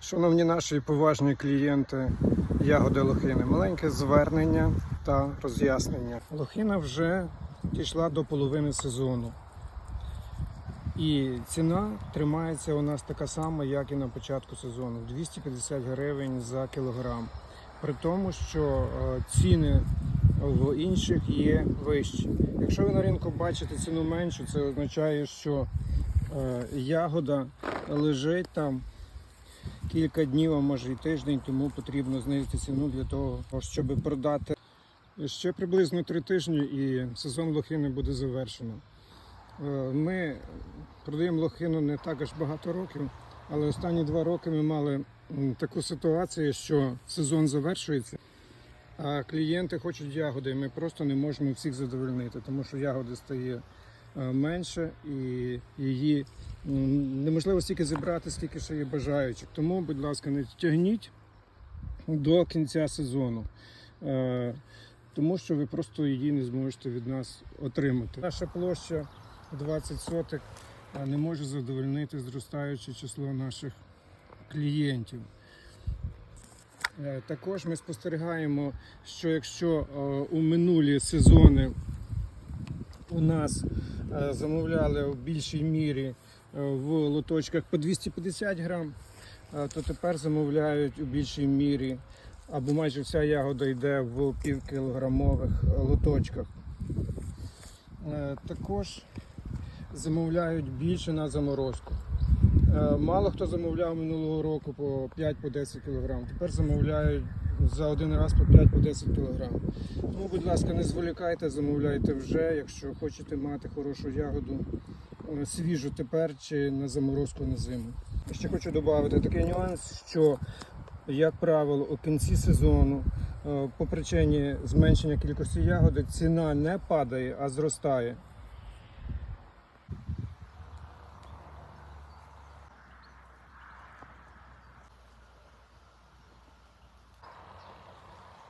Шановні наші поважні клієнти ягоди лохини, маленьке звернення та роз'яснення. Лохина вже дійшла до половини сезону. І ціна тримається у нас така сама, як і на початку сезону 250 гривень за кілограм. При тому, що е, ціни в інших є вищі. Якщо ви на ринку бачите ціну меншу, це означає, що е, ягода лежить там кілька днів, а може і тиждень, тому потрібно знизити ціну для того, щоб продати ще приблизно три тижні і сезон лохини буде завершено. Е, Ми продаємо лохину не так аж багато років, але останні два роки ми мали таку ситуацію, що сезон завершується, а клієнти хочуть ягоди. і Ми просто не можемо всіх задовольнити, тому що ягоди стає е, менше і її неможливо стільки зібрати, скільки ще є бажаючих. Тому, будь ласка, не тягніть до кінця сезону. Е, Тому що ви просто її не зможете від нас отримати. Наша площа 20 соток не може задовольнити зростаюче число наших клієнтів. Е, Також ми спостерігаємо, що якщо е, у минулі сезони у нас замовляли в більшій мірі в лоточках по 250 грам, е, то тепер замовляють у більшій мірі або майже вся ягода йде в півкілограмових е, лоточках. Е, Також замовляють більше на заморозку. Е, Мало хто замовляв минулого року по 5-10 кг. Тепер замовляють за один раз по 5-10 кг. Тому, будь ласка, не зволікайте, замовляйте вже, якщо хочете мати хорошу ягоду е, свіжу тепер чи на заморозку на зиму. Ще хочу додати такий нюанс, що, як правило, у кінці сезону е, по причині зменшення кількості ягоди ціна не падає, а зростає.